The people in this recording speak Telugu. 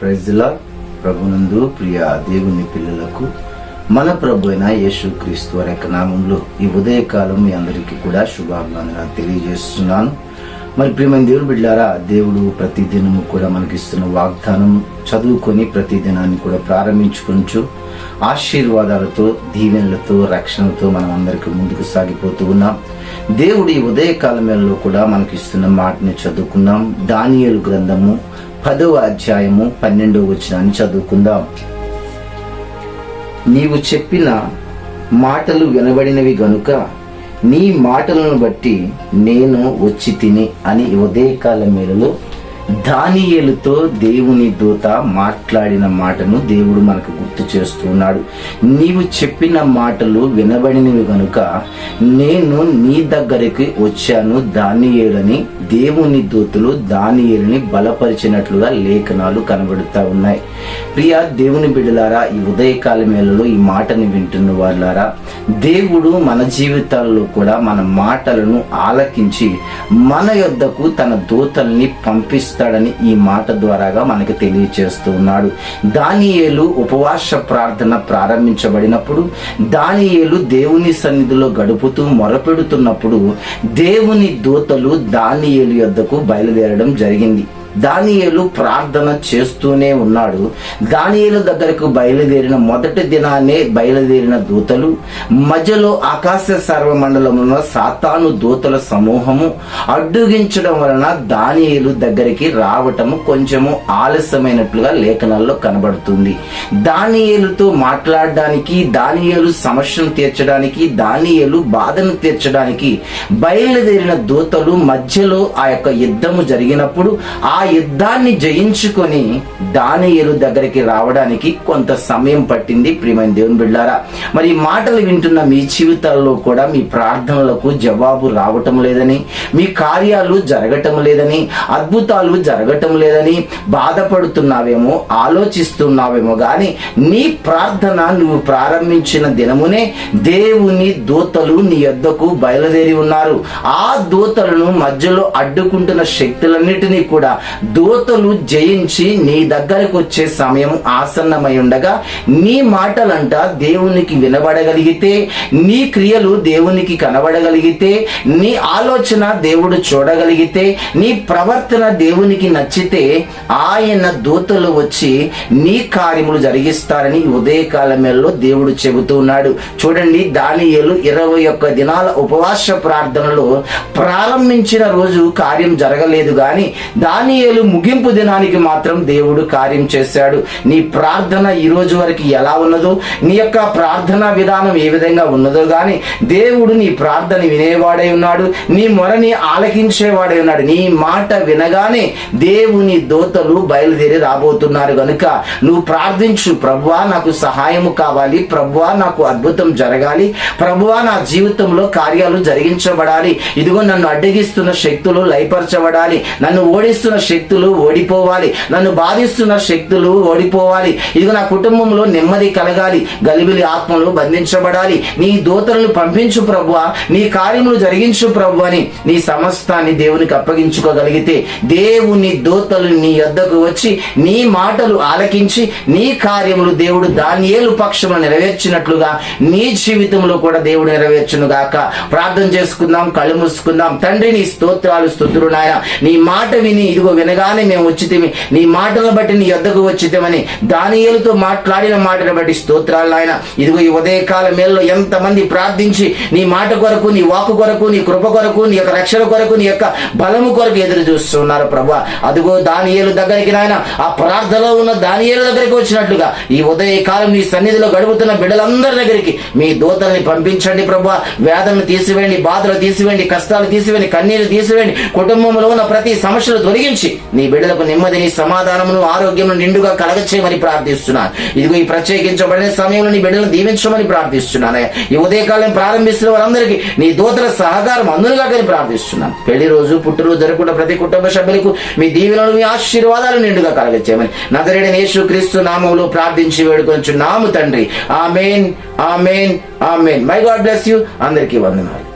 ప్రైజ్లా ప్రభునందు ప్రియ దేవుని పిల్లలకు మన ప్రభు అయిన యేసు క్రీస్తు వారి యొక్క నామంలో ఈ ఉదయకాలం మీ అందరికీ కూడా శుభాభివందనాలు తెలియజేస్తున్నాను. మరి ప్రియమైన దేవుడు బిడ్డారా దేవుడు ప్రతి దినము కూడా మనకిస్తున్న వాగ్దానం చదువుకొని ప్రతి దినాన్ని కూడా ప్రారంభించుకుంటూ ఆశీర్వాదాలతో దీవెనలతో రక్షణతో మనం అందరికీ ముందుకు సాగిపోతూ ఉన్నాం. దేవుడు ఈ ఉదయకాలంలో కూడా మనకిస్తున్న మాటని చదువుకున్నాం దానియలు గ్రంథము పదవ అధ్యాయము పన్నెండవ వచనాన్ని చదువుకుందాం. నీవు చెప్పిన మాటలు వినబడినవి గనుక నీ మాటలను బట్టి నేను వచ్చి తిని అని ఉదయకాల మేరలో దానియేలుతో దేవుని దూత మాట్లాడిన మాటను దేవుడు మనకు గుర్తు చేస్తున్నాడు. నీవు చెప్పిన మాటలు వినబడినవి గనుక నేను నీ దగ్గరికి వచ్చాను. దానియేలని దేవుని దూతలు దానియేలని బలపరిచినట్లుగా లేఖనాలు కనబడుతూ ఉన్నాయి. ప్రియా దేవుని బిడ్డలారా ఈ ఉదయకాల మేళలో ఈ మాటని వింటున్న వాళ్ళారా దేవుడు మన జీవితాల్లో కూడా మన మాటలను ఆలకించి మన యొద్దకు తన దూతల్ని పంపిస్తూ పంపిస్తాడని ఈ మాట ద్వారాగా మనకి తెలియచేస్తూ ఉన్నాడు దానియేలు ఉపవాస ప్రార్థన ప్రారంభించబడినప్పుడు దానియేలు దేవుని సన్నిధిలో గడుపుతూ మొరపెడుతున్నప్పుడు దేవుని దూతలు దానియేలు యొద్దకు బయలుదేరడం జరిగింది. దానియేలు ప్రార్థన చేస్తూనే ఉన్నాడు. దానియేలు దగ్గరకు బయలుదేరిన మొదటి దినాన్నే బయలుదేరిన దూతలు మధ్యలో ఆకాశ సర్వమండలంలో సాతాను దూతల సమూహము అడ్డుగించడం వలన దానియేలు దగ్గరికి రావటము కొంచెము ఆలస్యమైనట్లుగా లేఖనాల్లో కనబడుతుంది. దానియేలుతో మాట్లాడడానికి దానియేలు సమస్యను తీర్చడానికి దానియేలు బాధను తీర్చడానికి బయలుదేరిన దూతలు మధ్యలో ఆ యొక్క యుద్ధము జరిగినప్పుడు ఆ ఆ యుద్ధాన్ని జయించుకొని దానియేలు దగ్గరికి రావడానికి కొంత సమయం పట్టింది ప్రియమైన దేవుని బిడ్డారా. మరి మాటలు వింటున్న మీ జీవితాల్లో కూడా మీ ప్రార్థనలకు జవాబు రావటం లేదని మీ కార్యాలు జరగటం లేదని అద్భుతాలు జరగటం లేదని బాధపడుతున్నావేమో ఆలోచిస్తున్నావేమో కానీ నీ ప్రార్థన నువ్వు ప్రారంభించిన దినమునే దేవుని దూతలు నీ యొద్దకు బయలుదేరి ఉన్నారు. ఆ దూతలను మధ్యలో అడ్డుకుంటున్న శక్తులన్నిటినీ కూడా దూతలు జయించి నీ దగ్గరకు వచ్చే సమయం ఆసన్నమై ఉండగా నీ మాటలంట దేవునికి వినబడగలిగితే నీ క్రియలు దేవునికి కనబడగలిగితే నీ ఆలోచన దేవుడు చూడగలిగితే నీ ప్రవర్తన దేవునికి నచ్చితే ఆయన దూతలు వచ్చి నీ కార్యములు జరిగిస్తారని ఉదయకాలమేలో దేవుడు చెబుతున్నాడు చూడండి దానియేలు ఇరవై ఒక్క దినాల ఉపవాస ప్రార్థనలో ప్రారంభించిన రోజు కార్యం జరగలేదు కానీ దాని దానియేలు ముగింపు దినానికి మాత్రం దేవుడు కార్యం చేశాడు. నీ ప్రార్థన ఈ రోజు వరకు ఎలా ఉన్నదో నీ యొక్క ప్రార్థన విధానం ఏ విధంగా ఉన్నదో గాని దేవుడు నీ ప్రార్థన వినేవాడై ఉన్నాడు. నీ మొరని ఆలకించేవాడై ఉన్నాడు. నీ మాట వినగానే దేవుని దోతలు బయలుదేరి రాబోతున్నారు గనుక నువ్వు ప్రార్థించు ప్రభువా నాకు సహాయము కావాలి. ప్రభువా నాకు అద్భుతం జరగాలి. ప్రభువా నా జీవితంలో కార్యాలు జరిగించబడాలి. ఇదిగో నన్ను అడ్డగిస్తున్న శక్తులు లయపరచబడాలి. నన్ను ఓడిస్తున్న శక్తులు ఓడిపోవాలి. నన్ను బాధిస్తున్న శక్తులు ఓడిపోవాలి. ఇదిగో నా కుటుంబంలో నెమ్మది కలగాలి. గలిబిలి ఆత్మలు బంధించబడాలి. నీ దూతలను పంపించు ప్రభు నీ కార్యములు జరిగించు ప్రభు అని నీ సమస్తాన్ని దేవునికి అప్పగించుకోగలిగితే దేవుని దూతలు నీ యొద్దకు వచ్చి నీ మాటలు ఆలకించి నీ కార్యములు దేవుడు దానియేలు పక్షములు నెరవేర్చినట్లుగా నీ జీవితంలో కూడా దేవుడు నెరవేర్చును గాక ప్రార్థన చేసుకుందాం కళ్ళు మూసుకుందాం. తండ్రి నీ స్తోత్రాలు స్తుతులు నాయన. నీ మాట విని ఇదిగో వినగానే మేము వచ్చితేమి. నీ మాటలను బట్టి నీ యొద్దకు వచ్చితేమని దానియలతో మాట్లాడిన మాటను బట్టి స్తోత్రాలు నాయన. ఇదిగో ఈ ఉదయకాల మేలలో ఎంతమంది ప్రార్థించి నీ మాట కొరకు నీ వాకు కొరకు నీ కృప కొరకు నీ యొక్క రక్షణ కొరకు నీ యొక్క బలము కొరకు ఎదురు చూస్తున్నారు ప్రభు. అదిగో దానియేలు దగ్గరికి నాయన ఆ ప్రార్థనలో ఉన్న దానియేలు దగ్గరికి వచ్చినట్లుగా ఈ ఉదయకాలం నీ సన్నిధిలో గడుపుతున్న బిడ్డలందరి దగ్గరికి మీ దూతల్ని పంపించండి ప్రభు. వేదనను తీసివేయండి బాధలు తీసివేయండి కష్టాలు తీసివేయండి కన్నీరు తీసివేయండి కుటుంబంలో ఉన్న ప్రతి సమస్యలు తొలగించి నీ బిడ్డలకు నెమ్మదిని సమాధానమును ఆరోగ్యమును నిండుగా కలగచేయమని ప్రార్థిస్తున్నాను. ఇదిగో ఈ ప్రత్యేకించబడిన సమయంలో నీ బిడ్డలను దీవించమని ప్రార్థిస్తున్నాను. ఈ ఉదయకాలం ప్రారంభిస్తున్న వారందరికీ నీ దూతల సహకారం అందునుగా కానీ ప్రార్థిస్తున్నాను. పెళ్ళి రోజు పుట్టినరోజు జరగకుండా ప్రతి కుటుంబ సభ్యులకు మీ దీవెనలు మీ ఆశీర్వాదాలు నిండుగా కలగచేయమని నజరేడని యేసు క్రీస్తు నామంలో ప్రార్థించి వేడుకొంచు నాము తండ్రి. Amen amen amen. My God bless you. అందరికీ వందనాలు.